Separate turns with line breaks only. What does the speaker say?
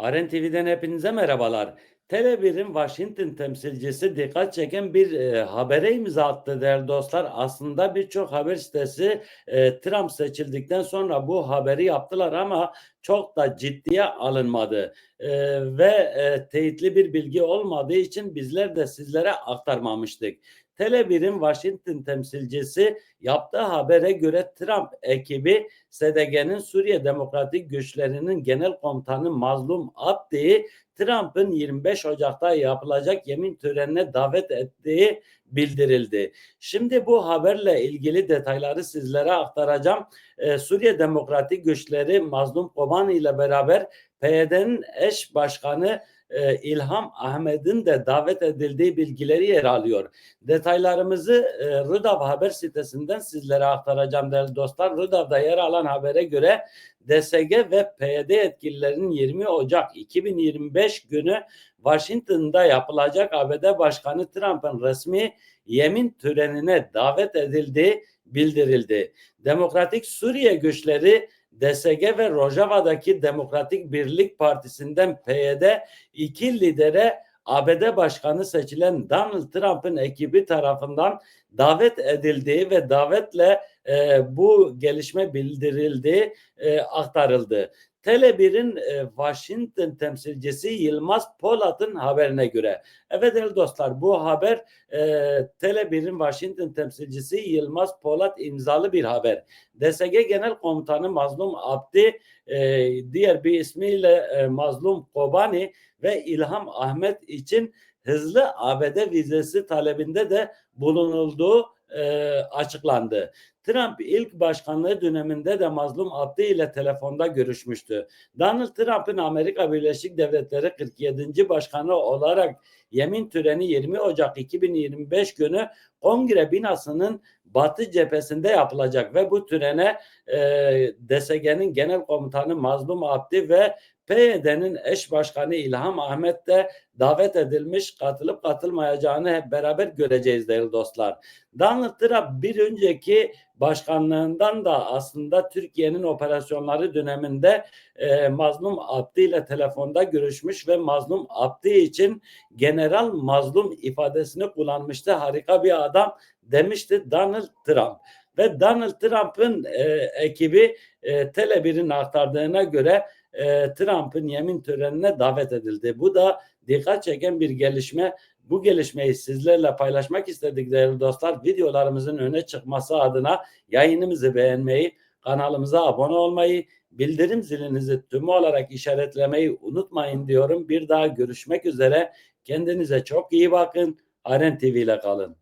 Aren TV'den hepinize merhabalar. Tele1'in Washington temsilcisi dikkat çeken bir e, habere imza attı değerli dostlar. Aslında birçok haber sitesi e, Trump seçildikten sonra bu haberi yaptılar ama çok da ciddiye alınmadı. E, ve e, teyitli bir bilgi olmadığı için bizler de sizlere aktarmamıştık. Tele1'in Washington temsilcisi yaptığı habere göre Trump ekibi SDG'nin Suriye Demokratik Güçlerinin Genel Komutanı Mazlum Abdi'yi Trump'ın 25 Ocak'ta yapılacak yemin törenine davet ettiği bildirildi. Şimdi bu haberle ilgili detayları sizlere aktaracağım. Ee, Suriye Demokratik Güçleri Mazlum Kobani ile beraber PYD'nin eş başkanı e, İlham Ahmet'in de davet edildiği bilgileri yer alıyor. Detaylarımızı e, Rudav haber sitesinden sizlere aktaracağım değerli dostlar. Rudav'da yer alan habere göre DSG ve PYD yetkililerinin 20 Ocak 2025 günü Washington'da yapılacak ABD Başkanı Trump'ın resmi yemin törenine davet edildiği bildirildi. Demokratik Suriye güçleri DSG ve Rojava'daki Demokratik Birlik Partisi'nden PYD iki lidere ABD Başkanı seçilen Donald Trump'ın ekibi tarafından davet edildiği ve davetle e, bu gelişme bildirildiği e, aktarıldı. Tele1'in e, Washington temsilcisi Yılmaz Polat'ın haberine göre. Evet değerli dostlar bu haber e, Tele1'in Washington temsilcisi Yılmaz Polat imzalı bir haber. DSG Genel Komutanı Mazlum Abdi e, diğer bir ismiyle e, Mazlum Kobani ve İlham Ahmet için hızlı ABD vizesi talebinde de bulunulduğu e, açıklandı. Trump ilk başkanlığı döneminde de Mazlum Abdi ile telefonda görüşmüştü. Donald Trump'ın Amerika Birleşik Devletleri 47. başkanı olarak yemin töreni 20 Ocak 2025 günü kongre binasının batı cephesinde yapılacak ve bu törene e, DSG'nin genel komutanı Mazlum Abdi ve PYD'nin eş başkanı İlham Ahmet de davet edilmiş katılıp katılmayacağını hep beraber göreceğiz değerli dostlar. Donald Trump bir önceki başkanlığından da aslında Türkiye'nin operasyonları döneminde e, Mazlum Abdi ile telefonda görüşmüş ve Mazlum Abdi için General Mazlum ifadesini kullanmıştı. Harika bir adam demişti Donald Trump. Ve Donald Trump'ın e, ekibi e, Tele1'in aktardığına göre e, Trump'ın yemin törenine davet edildi. Bu da dikkat çeken bir gelişme. Bu gelişmeyi sizlerle paylaşmak istedik değerli dostlar. Videolarımızın öne çıkması adına yayınımızı beğenmeyi, kanalımıza abone olmayı, bildirim zilinizi tüm olarak işaretlemeyi unutmayın diyorum. Bir daha görüşmek üzere. Kendinize çok iyi bakın. Aren TV ile kalın.